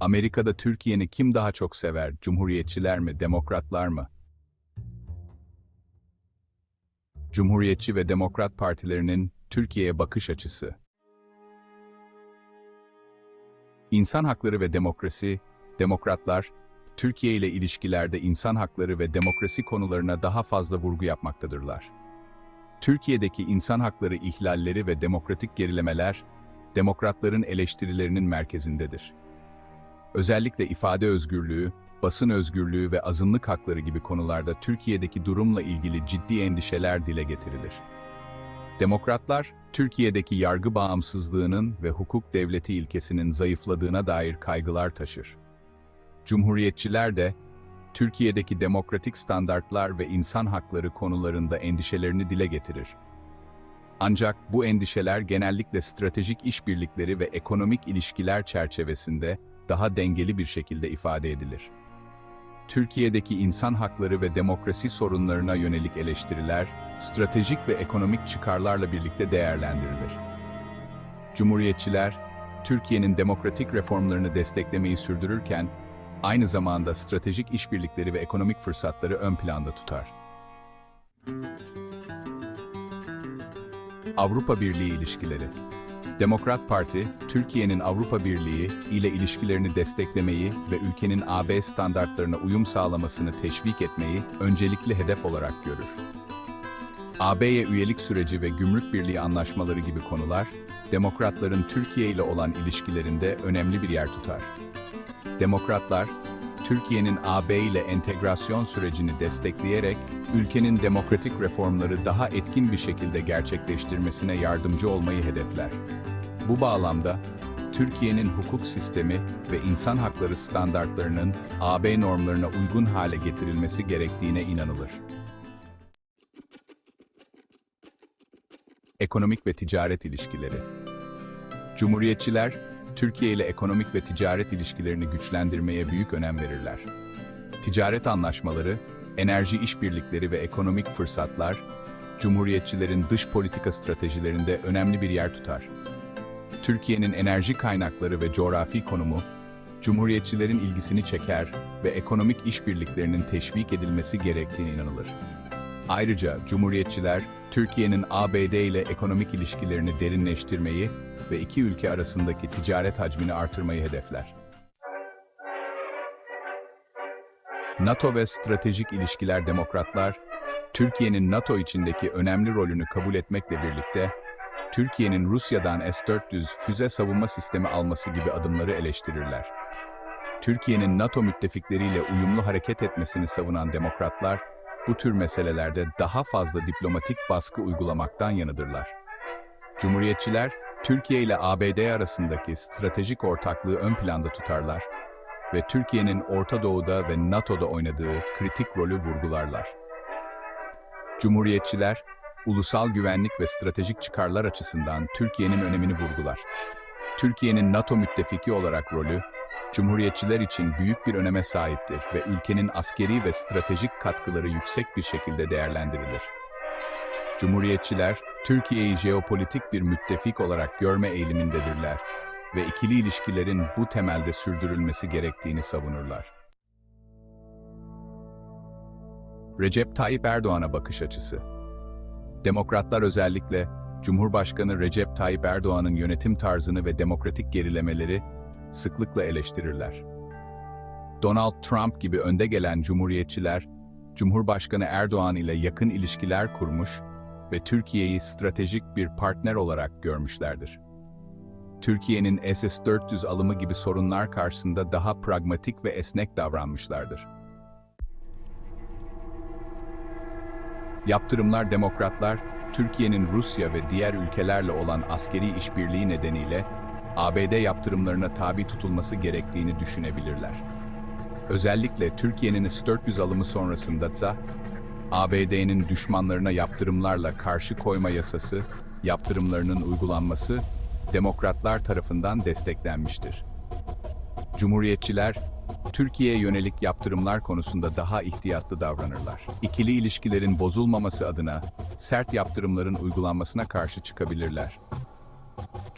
Amerika'da Türkiye'ni kim daha çok sever? Cumhuriyetçiler mi, demokratlar mı? Cumhuriyetçi ve Demokrat partilerinin Türkiye'ye bakış açısı. İnsan hakları ve demokrasi, demokratlar, Türkiye ile ilişkilerde insan hakları ve demokrasi konularına daha fazla vurgu yapmaktadırlar. Türkiye'deki insan hakları ihlalleri ve demokratik gerilemeler, demokratların eleştirilerinin merkezindedir. Özellikle ifade özgürlüğü, basın özgürlüğü ve azınlık hakları gibi konularda Türkiye'deki durumla ilgili ciddi endişeler dile getirilir. Demokratlar, Türkiye'deki yargı bağımsızlığının ve hukuk devleti ilkesinin zayıfladığına dair kaygılar taşır. Cumhuriyetçiler de, Türkiye'deki demokratik standartlar ve insan hakları konularında endişelerini dile getirir. Ancak bu endişeler genellikle stratejik işbirlikleri ve ekonomik ilişkiler çerçevesinde daha dengeli bir şekilde ifade edilir. Türkiye'deki insan hakları ve demokrasi sorunlarına yönelik eleştiriler, stratejik ve ekonomik çıkarlarla birlikte değerlendirilir. Cumhuriyetçiler, Türkiye'nin demokratik reformlarını desteklemeyi sürdürürken, aynı zamanda stratejik işbirlikleri ve ekonomik fırsatları ön planda tutar. Avrupa Birliği ilişkileri Demokrat Parti, Türkiye'nin Avrupa Birliği ile ilişkilerini desteklemeyi ve ülkenin AB standartlarına uyum sağlamasını teşvik etmeyi öncelikli hedef olarak görür. AB'ye üyelik süreci ve gümrük birliği anlaşmaları gibi konular, demokratların Türkiye ile olan ilişkilerinde önemli bir yer tutar. Demokratlar, Türkiye'nin AB ile entegrasyon sürecini destekleyerek ülkenin demokratik reformları daha etkin bir şekilde gerçekleştirmesine yardımcı olmayı hedefler. Bu bağlamda Türkiye'nin hukuk sistemi ve insan hakları standartlarının AB normlarına uygun hale getirilmesi gerektiğine inanılır. Ekonomik ve ticaret ilişkileri Cumhuriyetçiler, Türkiye ile ekonomik ve ticaret ilişkilerini güçlendirmeye büyük önem verirler. Ticaret anlaşmaları, enerji işbirlikleri ve ekonomik fırsatlar, Cumhuriyetçilerin dış politika stratejilerinde önemli bir yer tutar. Türkiye'nin enerji kaynakları ve coğrafi konumu, Cumhuriyetçilerin ilgisini çeker ve ekonomik işbirliklerinin teşvik edilmesi gerektiğine inanılır. Ayrıca Cumhuriyetçiler, Türkiye'nin ABD ile ekonomik ilişkilerini derinleştirmeyi ve iki ülke arasındaki ticaret hacmini artırmayı hedefler. NATO ve stratejik ilişkiler demokratlar, Türkiye'nin NATO içindeki önemli rolünü kabul etmekle birlikte, Türkiye'nin Rusya'dan S-400 füze savunma sistemi alması gibi adımları eleştirirler. Türkiye'nin NATO müttefikleriyle uyumlu hareket etmesini savunan demokratlar, bu tür meselelerde daha fazla diplomatik baskı uygulamaktan yanıdırlar. Cumhuriyetçiler, Türkiye ile ABD arasındaki stratejik ortaklığı ön planda tutarlar ve Türkiye'nin Orta Doğu'da ve NATO'da oynadığı kritik rolü vurgularlar. Cumhuriyetçiler, ulusal güvenlik ve stratejik çıkarlar açısından Türkiye'nin önemini vurgular. Türkiye'nin NATO müttefiki olarak rolü, Cumhuriyetçiler için büyük bir öneme sahiptir ve ülkenin askeri ve stratejik katkıları yüksek bir şekilde değerlendirilir. Cumhuriyetçiler, Türkiye'yi jeopolitik bir müttefik olarak görme eğilimindedirler ve ikili ilişkilerin bu temelde sürdürülmesi gerektiğini savunurlar. Recep Tayyip Erdoğan'a bakış açısı Demokratlar özellikle Cumhurbaşkanı Recep Tayyip Erdoğan'ın yönetim tarzını ve demokratik gerilemeleri sıklıkla eleştirirler. Donald Trump gibi önde gelen cumhuriyetçiler, Cumhurbaşkanı Erdoğan ile yakın ilişkiler kurmuş ve Türkiye'yi stratejik bir partner olarak görmüşlerdir. Türkiye'nin SS-400 alımı gibi sorunlar karşısında daha pragmatik ve esnek davranmışlardır. Yaptırımlar demokratlar, Türkiye'nin Rusya ve diğer ülkelerle olan askeri işbirliği nedeniyle ABD yaptırımlarına tabi tutulması gerektiğini düşünebilirler. Özellikle Türkiye'nin S-400 alımı sonrasında da ABD'nin düşmanlarına yaptırımlarla karşı koyma yasası, yaptırımlarının uygulanması demokratlar tarafından desteklenmiştir. Cumhuriyetçiler, Türkiye'ye yönelik yaptırımlar konusunda daha ihtiyatlı davranırlar. İkili ilişkilerin bozulmaması adına sert yaptırımların uygulanmasına karşı çıkabilirler.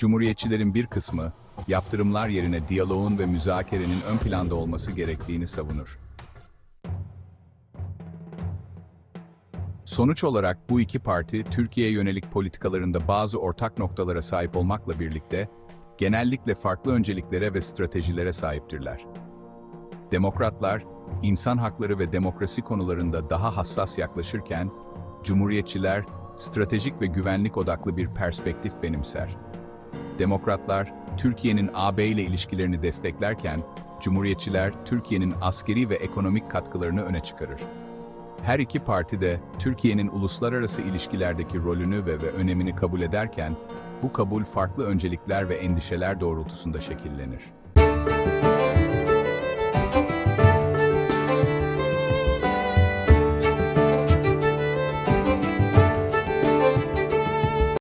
Cumhuriyetçilerin bir kısmı yaptırımlar yerine diyaloğun ve müzakerenin ön planda olması gerektiğini savunur. Sonuç olarak bu iki parti, Türkiye'ye yönelik politikalarında bazı ortak noktalara sahip olmakla birlikte, genellikle farklı önceliklere ve stratejilere sahiptirler. Demokratlar, insan hakları ve demokrasi konularında daha hassas yaklaşırken, Cumhuriyetçiler, stratejik ve güvenlik odaklı bir perspektif benimser. Demokratlar, Türkiye'nin AB ile ilişkilerini desteklerken, Cumhuriyetçiler, Türkiye'nin askeri ve ekonomik katkılarını öne çıkarır. Her iki parti de Türkiye'nin uluslararası ilişkilerdeki rolünü ve, ve önemini kabul ederken, bu kabul farklı öncelikler ve endişeler doğrultusunda şekillenir.